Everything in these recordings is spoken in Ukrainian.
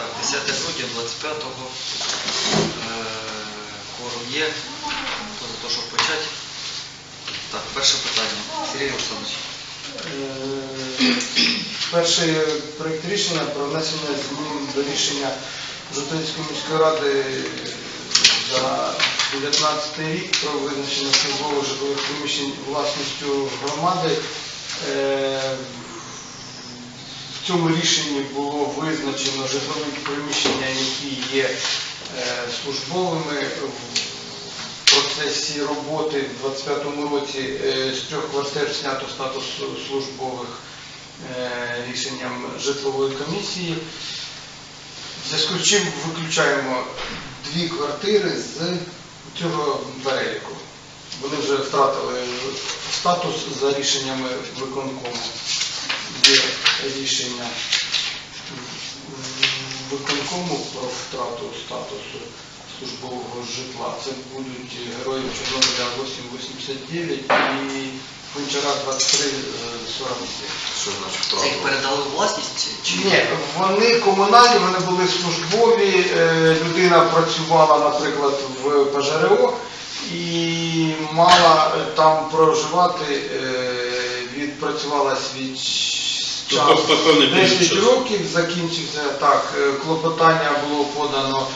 Так, 10 грудня 25-го. Е, Кворум є. Хто за те, щоб почати? Так, перше питання. Сергій Олександрович. Е, Перший проєкт рішення про внесення змін до рішення Житомирської міської ради за 19 рік про визначення службових житлових приміщень власністю громади. Цьому рішенні було визначено житлові приміщення, які є е, службовими. В процесі роботи в 25-му році е, з трьох квартир знято статус службових е, рішенням житлової комісії. В зв'язку з чим виключаємо дві квартири з цього переліку. Вони вже втратили статус за рішеннями виконкому. Є рішення виконкому про втрату статусу службового житла. Це будуть герої Чорнобиля 889 і Гончара 2347. Що значить Це їх передали у власність чи Ні, вони комунальні, вони були службові. е, Людина працювала, наприклад, в ПЖРО і мала е, там проживати, е, відпрацювала свій час. період 10 часу. років закінчився так. е, Клопотання було подано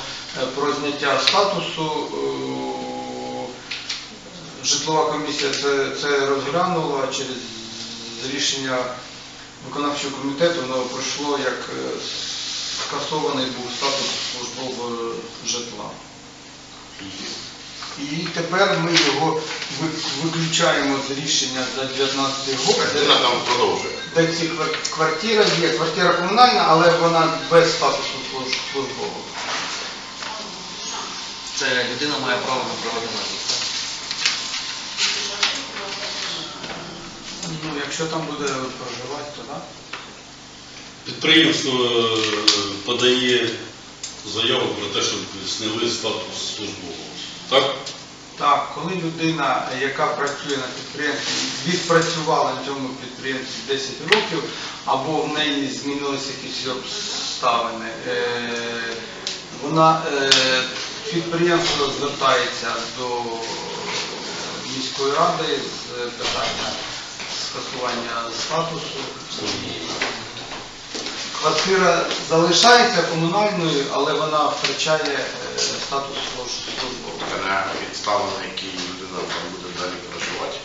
е, про зняття статусу. е, Житлова комісія це, це розглянула через рішення виконавчого комітету, воно пройшло як е, скасований був статус службового житла. І тепер ми його виключаємо з рішення за 19 рік. Людина там продовжує. Де ці квартира є, квартира комунальна, але вона без статусу службового. це людина має право на так? Ну, якщо там буде проживати, то так. Підприємство е, подає заяву про те, щоб зняли статус службового. Так? Так, коли людина, яка працює на підприємстві, відпрацювала на цьому підприємстві 10 років, або в неї змінилися якісь обставини, е, вона е, підприємство звертається до міської ради з питання скасування статусу. Квартира залишається комунальною, але вона втрачає е, статус служ- службового. Така на якій людина там буде далі проживати.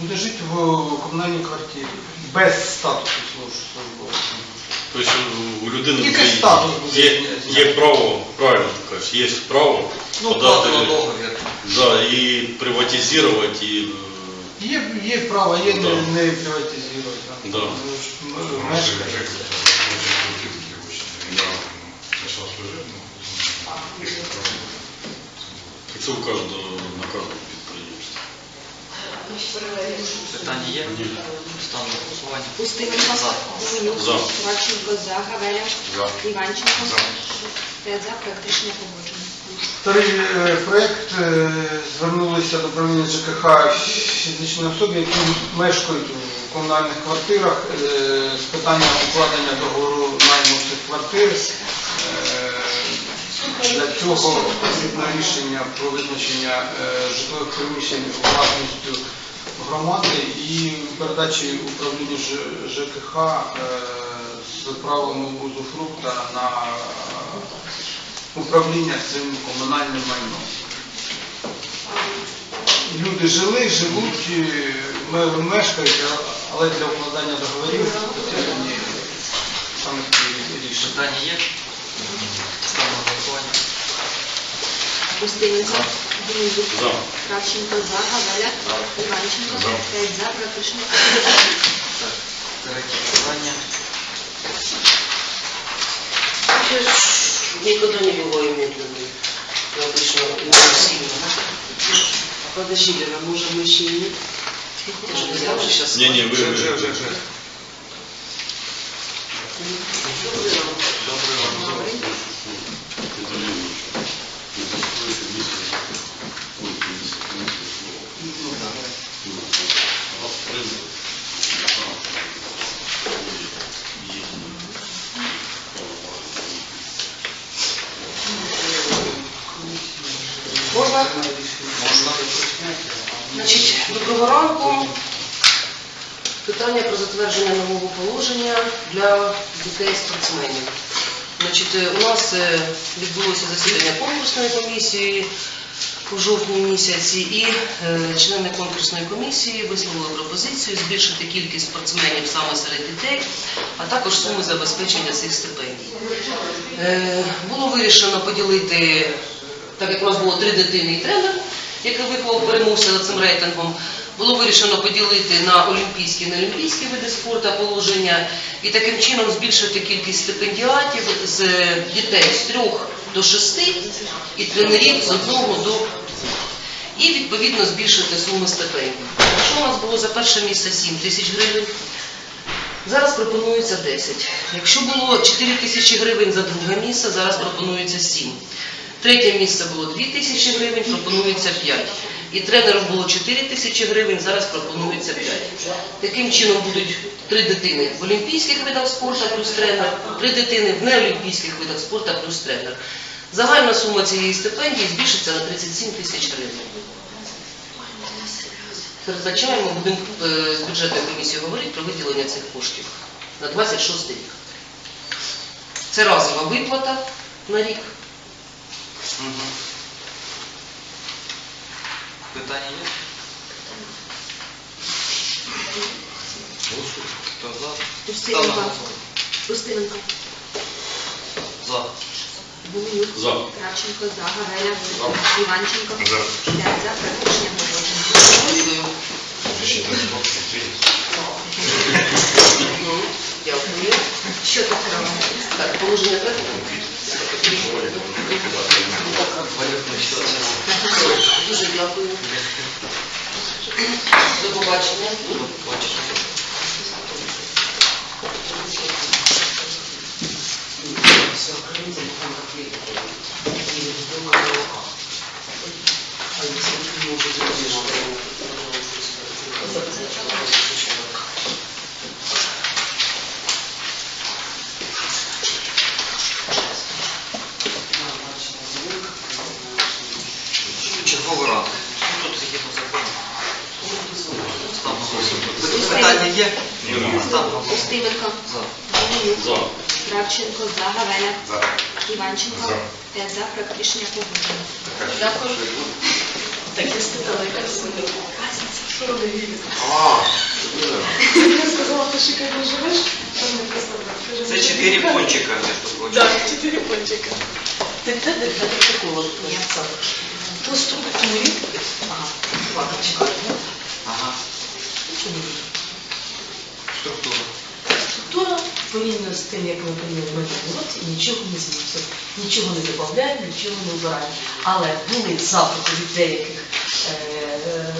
Буде жити в комунальній квартирі без статусу служ- службового. Тобто у людини Тільки є- статус буде є, є право, правильно ти кажеш, є право Ну, подати договір. да, і приватизувати, і е, Є, є право, є не, Да. не приватизувати. Да. Ну, ж, м- мешкає. Це у кожного на кожному підприємстві. Питання є? Ні. Ставлю на голосування. Устименко, За. Гуменюк, За. Кравченко, за, Гавеля, За. Іванченко, За. п'ять за, проект рішення погоджено. Вторий е, проєкт е, звернулися до управління ЖКХ фізичні особи, які мешкають у комунальних квартирах е, з питання укладення договору найму цих квартир. Е, Для цього потрібно рішення про визначення е, житлових приміщень власністю громади і передачі управлінню Ж- ЖКХ е, з правом узуфрукта на управління цим комунальним майном. Люди жили, живуть, е, мешкають, але для укладання договорів потрібні саме такі рішення. Питання є? Ставлю на голосування. Устименко, Гуменюк, За. Кравченко, за, Гавеля, За. Іванченко, За. п'ять за, проект рішення погоджено. Так, третє питання. Я ж никогда не бываю медленной. Я обычно импульсивно. Подожди, Лена, может мы еще и нет? Я же не знаю, что сейчас... Ні, ні, ви, Вже, ви, Значить, доброго ранку. Питання про затвердження нового положення для дітей спортсменів. Значить, у нас е, відбулося засідання конкурсної комісії у жовтні місяці, і е, члени конкурсної комісії висловили пропозицію збільшити кількість спортсменів саме серед дітей, а також суми забезпечення цих стипендій. Е, Було вирішено поділити, так як у нас було три дитини і тренер, який виховав переможця за цим рейтингом, було вирішено поділити на олімпійські і неолімпійські види спорту положення і таким чином збільшити кількість стипендіатів з дітей з трьох до шести і тренерів з одного до і відповідно збільшити суми стипендій. Якщо у нас було за перше місце 7 тисяч гривень, Зараз пропонується 10. Якщо було 4 тисячі гривень за друге місце, зараз пропонується 7. Третє місце було 2 тисячі гривень, пропонується 5. І тренеру було 4 тисячі гривень, зараз пропонується 5. Таким чином будуть три дитини в олімпійських видах спорту плюс тренер, три дитини в неолімпійських видах спорту плюс тренер. Загальна сума цієї стипендії збільшиться на 37 тисяч гривень. Передбачаємо, будемо з бюджетною комісією говорити про виділення цих коштів на 26 рік. Це разова виплата на рік. Мгм. Питання є? Хто за? Ставлю на Устименко. голосування. Устименко. За. Гуменюк. За. Кравченко. За. Гавеля. Іванченко. П'ять за. Рішення погоджено. Дякую. Дякую. Що робимо? Так, положення третє. Дуже дякую. До побачення. Бачите. Черговий ранок. Тут згідно закону. Став на голосування. Питання є? Голосування. За. Гуменюк. За. Кравченко. За. Гавеля. Іванченко. П'ять за. Проект рішення погоджено. Дякую. Так, я спитала, яка сумня. А, Я сказала, ты шикарно живешь, там мне просто Це чотири пончика, між прочим. Да, четыре пончика. Ти де де де протоколу? По структурі. Ага. Ага. Чому? Порівняно з тим, як ми прийняли в минулому році, нічого не змінюється. Нічого не додаємо, нічого не вбираємо. Але були запити від деяких е, е,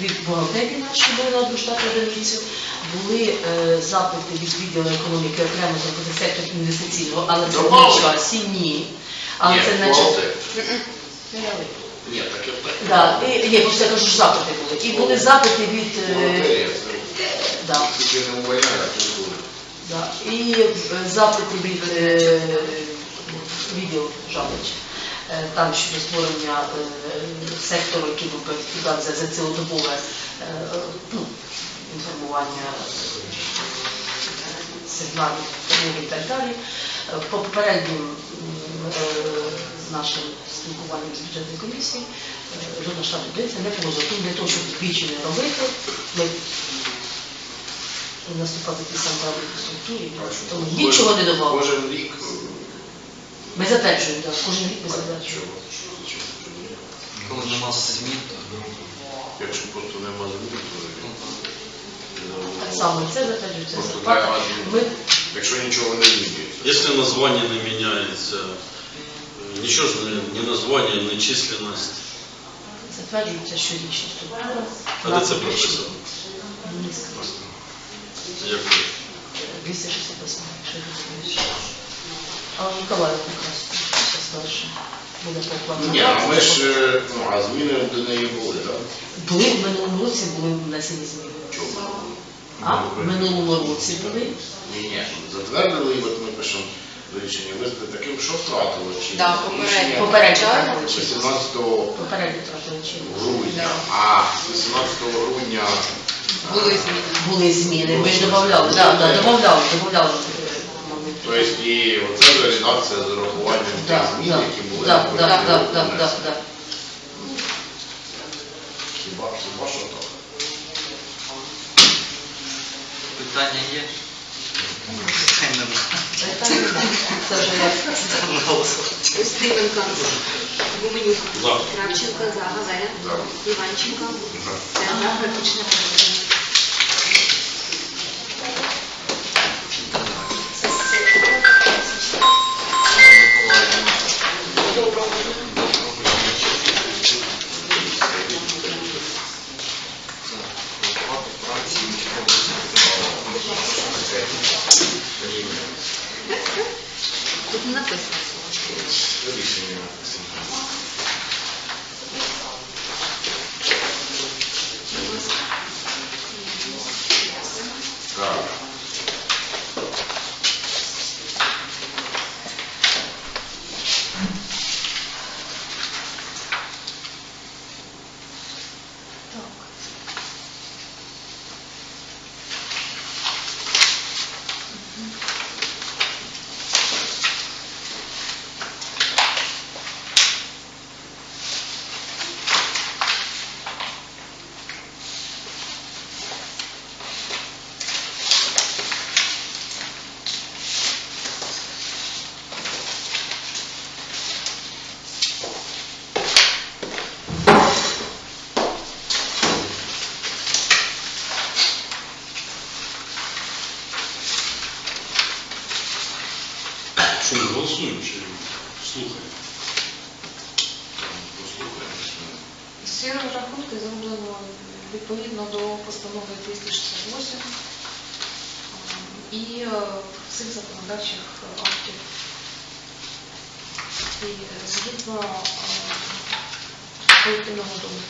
від бухгалтерії нашої були на одну одиницю, були е, запити від відділу економіки окремо зробити сектор інвестиційного, але це Добавили? в часі ні. Але ні, це не бухгалтер. Ні, Ні, так я так. Да, і, ні, просто я кажу, що запити були. І були запити від е, Бухгалтерія, да, тільки не увольняє, а культура. Да. І е, запити від е, відділ Жабич. Е, Там щодо створення е, сектору, який би відповідав за, за цілодобове ну, інформування сигналів і так далі. По попереднім нашим спілкуванням з бюджетною комісією е, жодна штатна не було Тому для того, щоб не робити, ми наступати ті самі правила по структурі, тому нічого не додавали. Кожен рік. Ми затверджуємо, так, кожен рік ми затверджуємо. Коли нема змін, то Якщо просто нема змін, то ну, Так само це затверджується Просто треба Ми якщо нічого не змінюється. Если название не меняется, э, ничего же не, не название, не численность. затверджується структура. А де це прописано? Як 268, якщо я. А Миколаїв якраз старше. Буде. Ні, а ми ж, ну, а зміни до неї були, так? Були в минулому році, були внесені зміни. Чому? А в минулому році були. Ні, ні, затвердили, і от ми пишемо до рішення визнати таким, що втратило чи Да, попередньо. Попередньо. Звичайно. 18 Попередньо втратили чинність. грудня, а з 18 грудня Були зміни. Були зміни, ми додавали, да, да, додавали, додавали. Тобто і оце вже редакція з урахуванням тих Да, змін, да, які були да, на да, протягом да, року да, да, внесені. да. Хіба, хіба що так? Питання є? Хай нема. Це. Устименко. Гуменюк. Кравченко. Загавея, Іванченко. За. П'ять за. Практично погоджено. Тут не написано. Рішення. Так. Що ми голосуємо чи слухаємо? Послухаємо. Всі рахунки зроблено відповідно до постанови 268 і е, всіх законодавчих актів. І е, е, колективного договору.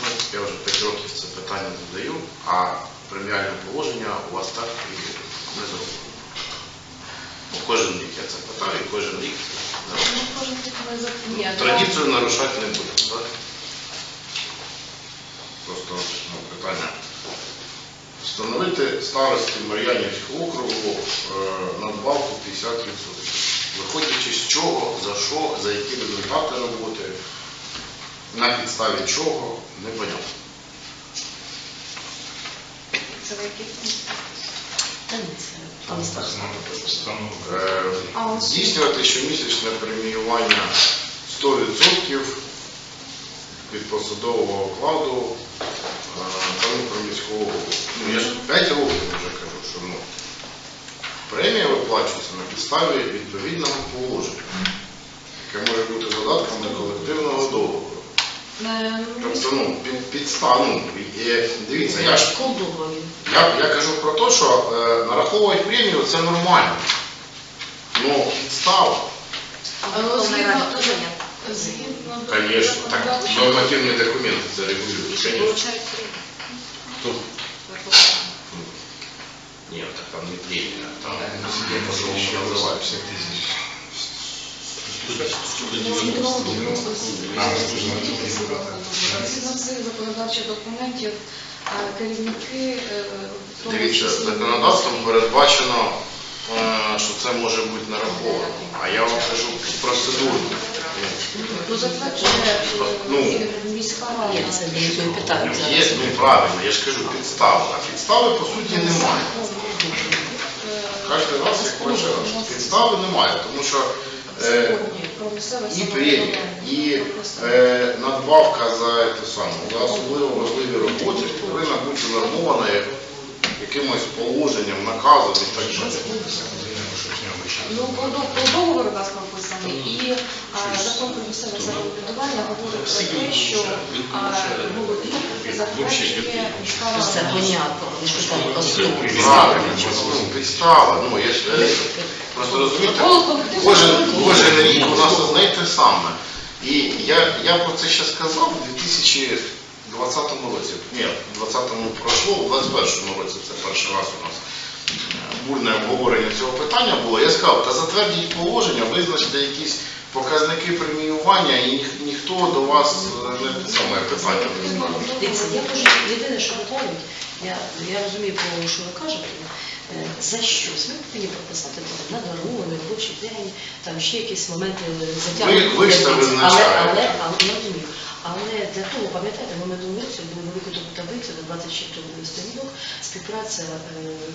Ну, я вже 5 років це питання задаю, а преміальне положення у вас так і не. Ну, Кожен рік я це питаю, і кожен рік не Ну, кожен рік ми за- Ні, Традицію нарушати не будемо, так? Просто ну, питання. Встановити старості Мар'янівського округу е, надбавку 50%. Виходячи з чого, за що, за які результати роботи, на підставі чого, непонятно. Це. Е. Здійснювати щомісячне преміювання 100% від посадового окладу е, тому про міського. Ну, я ж 5 років вже кажу, що ну, премія виплачується на підставі відповідного положення, яке може бути додатком до колективного договору. Е, Тобто, ну, під, підстав, ну, е, дивіться, я ж я, я кажу про те, що е, нараховувати премію це нормально. Ну, підстава. А, згідно- Конечно, так нормативні документи це регулюють, конечно. Хто? Ні, так там не премія, там я по-другому називаюся. Згідно цих законодавчих документів керівники е, Дивіться, законодавством передбачено, е, що це може бути нараховано. А я вам кажу процедуру. Ну, затверджує Ну. е, міська рада. Це не є питання Є, ну правильно, я ж кажу, підстави. А підстави по суті немає. Кожен раз як перший раз. Підстави немає, тому що е, і премія, і е, надбавка за, те саме, за особливо важливі роботи повинна бути нормована як- якимось положенням, наказом і так далі. Ну, по договору нас нас прописаний, і а, закон про місцеве самоврядування говорить про те, що голові затверджує міська Це понятно, ви ж питали основу. Правильно, ну, підстава, ну, я ж, е, просто розумієте, кожен, кожен рік у нас одне те саме. І я, я про це ще сказав у 2020 році. Ні, в 20-му пройшло, у 21-му році це перший раз у нас бурне обговорення цього питання було, я сказав, та затвердіть положення, визначте якісь показники преміювання, і ніх- ніхто до вас е, не саме питання не ставить. Дивіться, я дуже єдине, що говорить, я, я розумію, про що ви кажете, е, за щось. Ви повинні прописати там, на дарований робочий день, там ще якісь моменти затягнути. Ви- ви ж це Але, визначаєте. але, але, я розумію. Але для того, пам'ятаєте, ми минулого року були велику таблицю на 24 сторінок, співпраця е,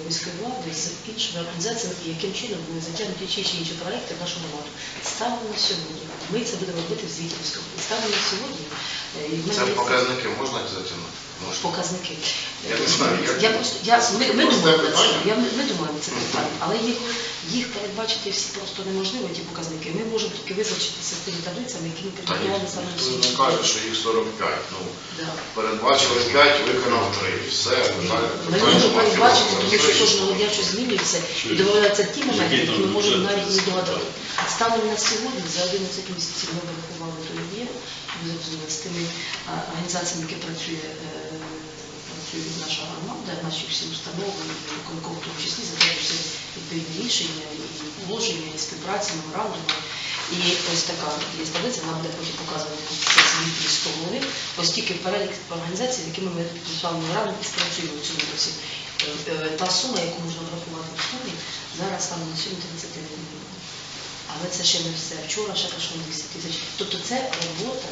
міської влади з іншими організаціями, і яким чином були затягнуті ті чи інші проекти в нашому владу. Станом на сьогодні, ми це будемо робити в звітівському. Станом на сьогодні, е, Це показники можна затягнути? Показники. Я не знаю, як- Я просто я ми, ми Просте питання. Я ми, ми думаємо над цим питанням, але їх їх передбачити всі просто неможливо. Ті показники. Ми можемо тільки визначитися з тими таблицями, які ми Та ні, підготували саме ніхто не каже, що їх 45. Ну, Да. передбачили 5, виконав 3. Все, питання. Ми можемо передбачити, тому що кожного дня щось змінюється і домовляються ті моменти, які ми можемо навіть не догадати. Станом на сьогодні за 11 місяців ми вирахували ту ви з тими а, організаціями, які працює. е, Працює наша громада, наші всі установи, виконком в тому числі затверджуються відповідні рішення, і положення, і співпраці, меморандуми. І ось така є таблиця, вона буде потім показувати із сторони, ось тільки перелік організацій, з якими ми підписали і співпрацюємо в цьому році. Е, е, Та сума, яку можна врахувати в сумі, зараз там на сьогодні 30 мільйонів. Але це ще не все. Вчора ще пройшло 200 тисяч. Тобто це робота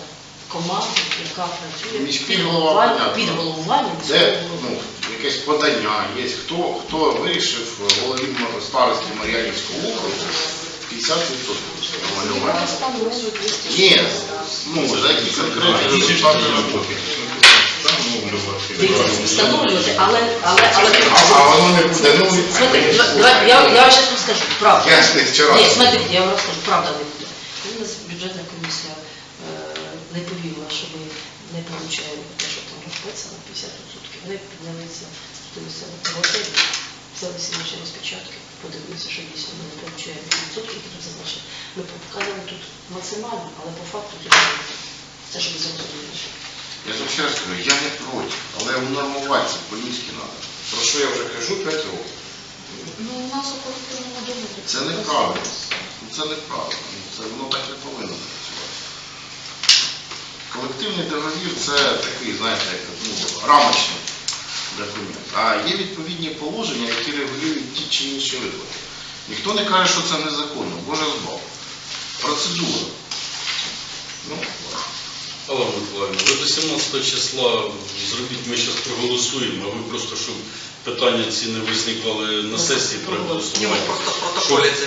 команди, яка працює Міський під головуванням, під головуванням Де міського ну, голови. якесь подання є, хто, хто вирішив голові М- старості Мар'янівського округу 50% намалювати. 200 Ні, ну, за які конкретні результати роботи. Дивіться, встановлювати, але, але, але... А, а воно не буде, ну, Смотрите, давай, я, я вам сейчас расскажу, правда. Я ж не вчора. Нет, смотрите, я вам расскажу, правда не буде. У нас бюджетна комісія получаємо те, що там розписано, 50%. Вони піднялися, спустилися на правоселі, взяли всі наші розпечатки, подивилися, що дійсно ми не получаємо відсотки, які тут зазначені. Ми показали тут максимально, але по факту тут це, щоб ви зрозуміли. Я ж вам ще раз кажу, я не проти, але унормувати це по-людськи треба. Про що я вже кажу 5 років. Ну, у нас у колективному договорі. Це неправильно. Ну, Це неправильно. Ну, Це воно так не повинно працювати. Колективний договір це такий, знаєте, ну, рамочний документ. А є відповідні положення, які регулюють ті чи інші виплати. Ніхто не каже, що це незаконно. Боже збав. Процедура. Ну, Алла Миколаївна, ви до 17 числа зробіть, ми зараз проголосуємо, а ви просто, щоб питання ці не визникали на сесії при Ні, голосуванні.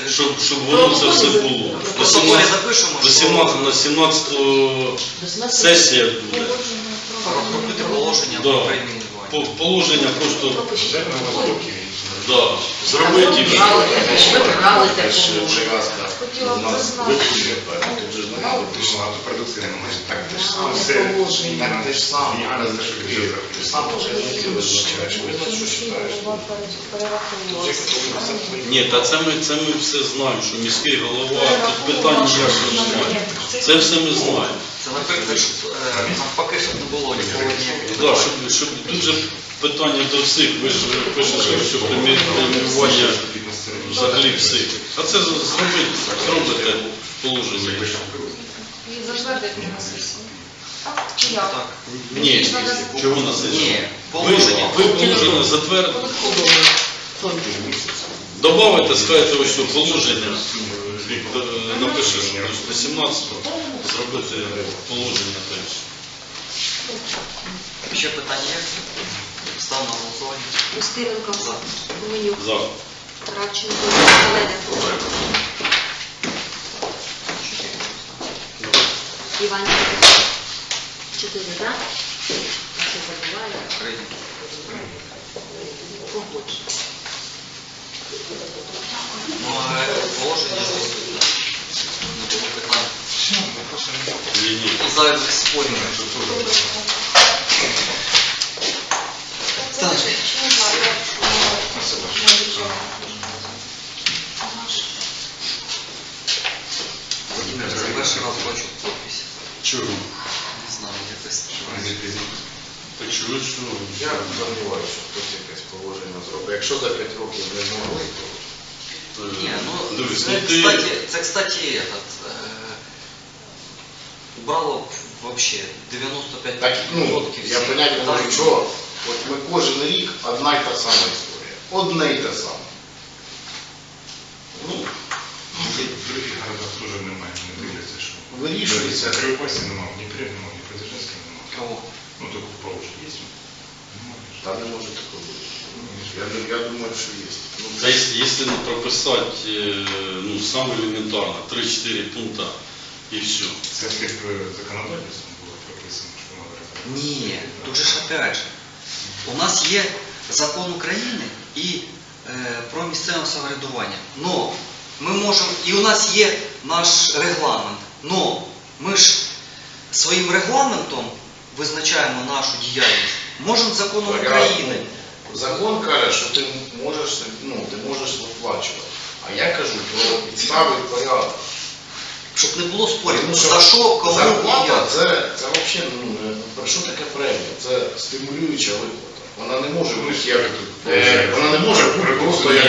Щоб, щоб воно це все було. До протоколі 17 запишемо, до що 17 на 17 сесія буде. робити положення про. По- Положення просто пропишіть. да, зробити і все. Брали те, ви прив'язка. Хотіла б нас знати. виключили, тут же ж не треба, ти ж багато продукції так те ж саме. Все, положення. Так те ж саме. Ні, але це ж ти ти сам показники визначаєш, ви тут що читаєш. Ні, та це ми, це ми все знаємо, що міський голова, тут питання. Це все ми знаємо. Це наприклад, щоб, е, навпаки, щоб не було ніколи ніяких. Да, щоб, щоб дуже питання до всіх, ви ж пишете, що преміювання взагалі всіх. А це зробити, зробите положення. І затвердити на сесії. Так? Чи як? Так. Ні, чого на сесії? Ні, Ви, положення. ви положення затвердите, добавите, скажете ось що положення, напишеш до 17-го, зробити положення теж. Ще питання є? Став на голосування. Устименко, За. Гуменюк, За. Кравченко, Зелененко, Іванченко. Чотири за. Все забуває. Прийнято. Погоджено. Ну, а положення не було питань. Зайвих спорів. Так. Це перший раз бачу подпись. Чого? Не знаю, якось. Так що ви що? Я сумніваюся, що хтось якесь зробить. Якщо за 5 років не змогли, то Е, Ні, ну, Дивись, це, ну ти... кстати, це, кстати, этот, е, убрало б вообще 95% Так, ну, я всіх поняття не можу, що от ми кожен рік одна й та сама історія. Одне й те саме. Ну, В других городах теж немає, не дивляться, що. вирішується. В Кривопасі немає, ні Дніпрі немає, ні Преображенська немає. Кого? Ну, в Павловську є. Немає. Там не може такого бути. Я, я думаю, що є. Ну, Та если, если ну, прописать, э, ну, самое элементарно, 3-4 пункта и все. Це як е, законодавством було прописано, що треба. Ні, тут же ж опять же, у нас є закон України і е, про місцеве самоврядування. Но ми можемо, і у нас є наш регламент. Но ми ж своїм регламентом визначаємо нашу діяльність. Можемо законом України. Ну, Закон каже, що ти можеш, ну, ти можеш виплачувати. А я кажу про підстави і порядок. Щоб не було спорів, Тому за що, кому зарплата це, це взагалі, ну, про що таке премія? Це стимулююча виплата. Вона не може бути як, е, вона не може бути просто як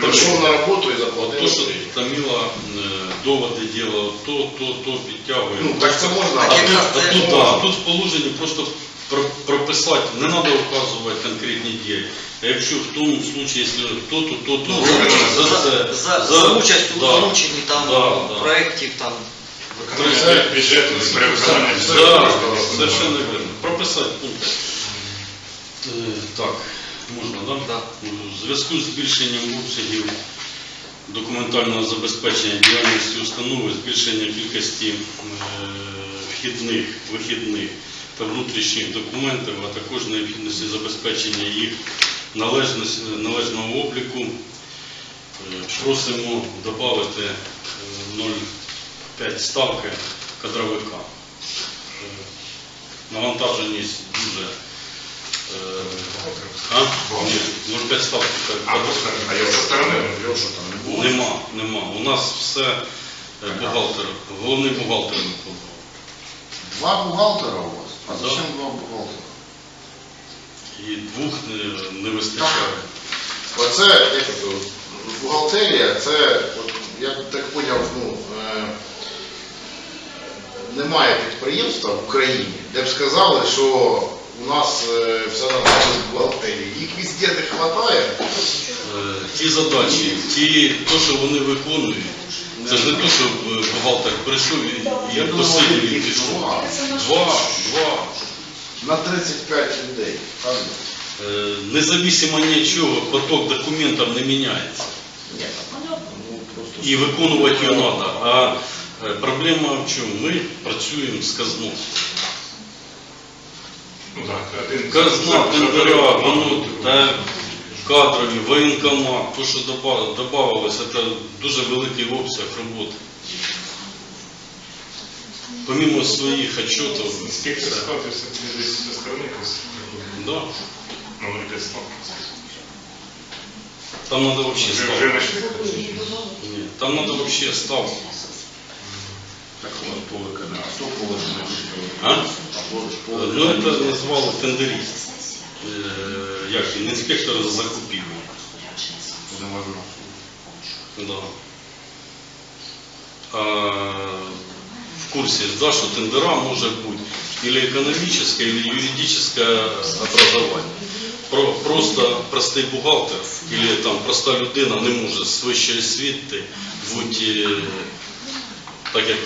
прийшов на роботу і заплатив. то, що. Таміла е, доводи діла, то, то, то підтягує. Ну, так це можна. А Так, тут, а тут, а тут в положенні просто про- прописати, не треба вказувати конкретні дії. А якщо в тому случаї, якщо то-то, то-то, Ну, за, за, за, за участь у да, залученні там да, да. проєктів там. Виконання бюджету з перевиконання. Да, совершенно верно. Прописати пункт. Е, Так, можна, да? Да. У зв'язку з збільшенням обсягів документального забезпечення діяльності установи, збільшення кількості е, вхідних, вихідних та внутрішніх документів, а також необхідності забезпечення їх належного обліку, е, просимо додати 0,5 ставки кадровика. Е, Навантаженість дуже. е, А? Ні, 0,5 ставки А кадровика. а я ну, там не було. Нема, нема. У нас все е, бухгалтер, головний бухгалтер виконував. Два бухгалтера у вас? А зачем два бухгалтера? І двох не, не вистачає. Оце, як це, бухгалтерія, це, от, я так поняв, ну, е, немає підприємства в Україні, де б сказали, що у нас е, все нормально з бухгалтерією. Їх везде не вистачає. Е, Ті задачі, ті, то, що вони виконують, це ж не то, що е, бухгалтер прийшов і, і Я думав, посидів і пішов. два. Два, два. На 35 людей. Правильно? Е, Независимо ні від поток документів не міняється. Ні, так понятно. Ну, просто І виконувати його треба. А е, проблема в чому? Ми працюємо з казною. Ну так, один Казна, тендера, воно та кадрові, воєнкомат, то, що додавалося, це дуже великий обсяг роботи. Помимо своїх отчетів, зі сторони да, Ну, десь там. там треба взагалі Вже, вже ставку. знайшли? Ні, там треба взагалі ставку. так у нас по. А Ну, це назвали тендеріст. Е, Як він, інспектор з. Не можна. Да. А, в курсе, да, что тендера может быть или экономическое, или юридическое образование. Про, просто простий бухгалтер или там проста людина не може з вищої освіти бути, е, так як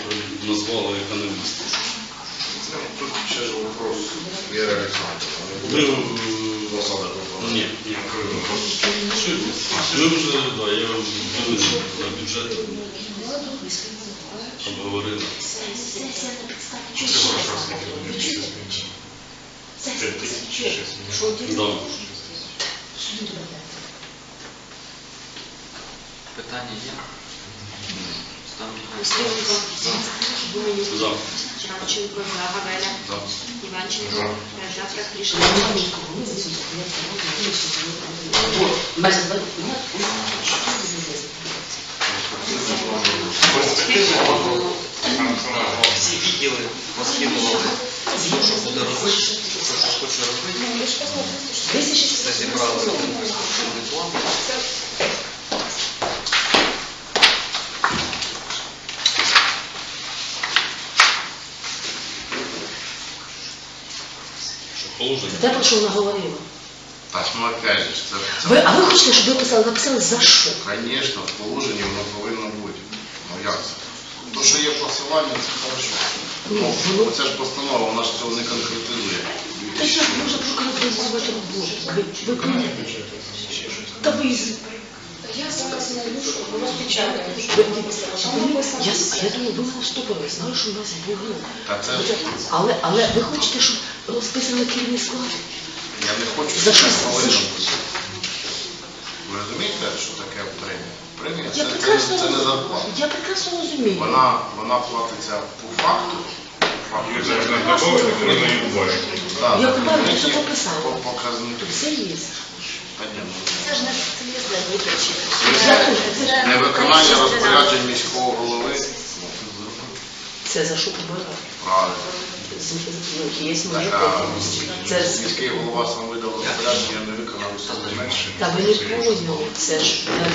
назвали економістом. Ну, Тут ще вопрос Віри Олександровни. Ми, е, Посада ні, ні. Що ви? Ми вже, да, я буду на бюджет обговорили. П'ять. Да. Питання є? На Устименко. За. Гуменюк. За. Марченко. За. Гавеля. За. Іванченко. За. П'ять за. Проект рішення прийнято. Майже два документи. Перспективно Саме саме головне. всі відділи розкидували, що буде робити, що що хоче робити. лишь посмотрите, что... 260 Зібрали план. Положення. Те, про що вона говорила. Ну опять же, це, це Ви, а ви хочете, щоб ви писали, написали за що? Звісно, в положенні воно повинно бути. Ну як це? То, що є посилання, це хорошо. Ну, воно- це ж постанова, вона ж цього не конкретизує. Та як можна проконтролювати роботу? Ви, ви прийдете. Та ви Я зараз найду, что у нас печально. ви- я, а я думаю, ви вступили, знали, що у нас були. Та це Але, але ви хочете, щоб розписали керівний склад? я не хочу, За це. Ви розумієте, що таке премія? Премія це, це, прекрасно, це не зарплата. я прекрасно розумію. Вона, вона платиться по факту. факту. Їх зараз не добавили, коли не відбувають. Так, Я які що по- Показники. Все є. Та ні, ну, Це ж не це не зле виключити. Я теж, це Невиконання розпоряджень міського голови. Це за що побирати? Правильно. Ну, є Це ж- міський голова сам видав розпорядження, не виконав усе менше. Та ви не поняли, це ж я.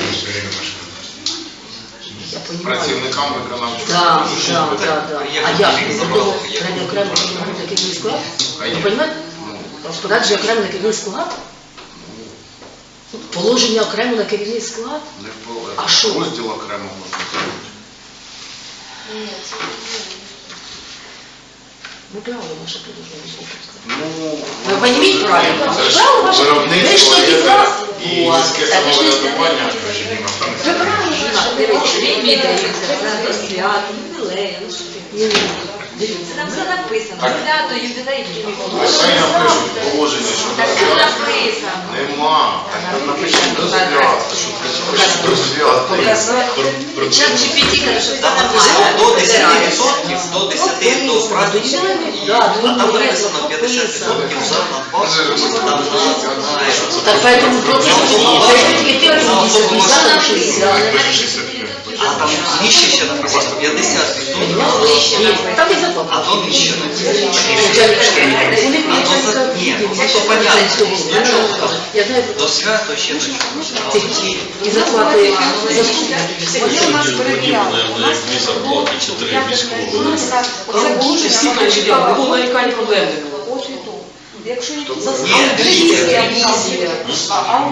Працівникам виконавчого Так, так, так, так. А як? Одного треба окремо на керівний склад? Ви розумієте? Ну, Розпорядження окремо на керівний склад? Положення окремо на керівний склад? не по А що? розділ окремо можна зробити. Ну, правильно, ваше. Ну, Ви розумієте правильно? Це ж Правильно, ваше виробництво Ви ж тоді і О, сільське це ви ж не самоврядування. Вы правильно Дивіться, відмітаються, це до свят, ювілею, ну що ти? Дивіться. Це там все написано. Так. Свято, ювілей, Нехай напишуть положення, що Так це написано. Нема. Так там напишіть до свят. Що це до свят. Чат GPT каже, що це Там написано нормально. до 10%, до 10% до праздничних. Да, А там ну, написано 50% за надбавку, там на, на, Так поэтому против тільки ти Це розумієш, написано. А там нижче ще написано 50%. Ні, там не. А то нижче написано. Вони А то за- ні, ну, то понятно. Я знаю, До свято ще до чого. і заплати заступники. Вони у нас перевіряли. У нас дві зарплати, військових. Але лучше всі перевіряли, було нарікань проблем не було. От і то. Якщо Ні, не дивіться, Ревізія.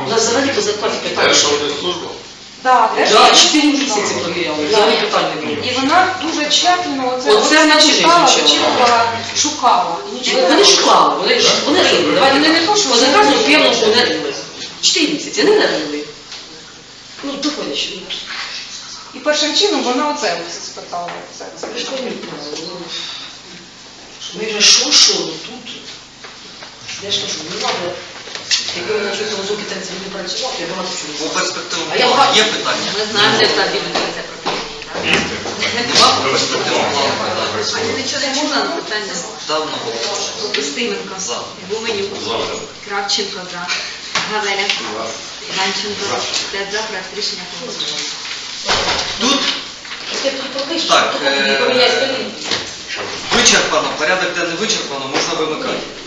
У нас взагалі по зарплаті питання. Держ служба. Так, теж Да, є. чотири місяці провіряли, взагалі питань не було. І вона дуже тщательно оце, Оце оце шукала, вичитувала, шукала. І нічого Вони шукали, вони, вони рили. Давайте не, не то, що по заказу певно, що вони рили. Чотири місяці, не рили. Ну, доходячи. ну, І першим чином вона оце ось спитала. Це, це. Ви ж пойміть ну, Ми вже що, що, ну тут. Я ж кажу, не треба. Якби вона чогось розумки 30 не працював, я багато чого не. А я плану є питання? Ми знаємо, де та відбувається професії. Нема по перспективному плану питання? А ти нічого не можна на питання? Давно. Устименко, Гуменюк, Кравченко, за. Гавеля, Іванченко, п'ять за, проект рішення погоджено. Тут Ти тут Так, то е, вичерпано, порядок денний вичерпано, можна вимикати.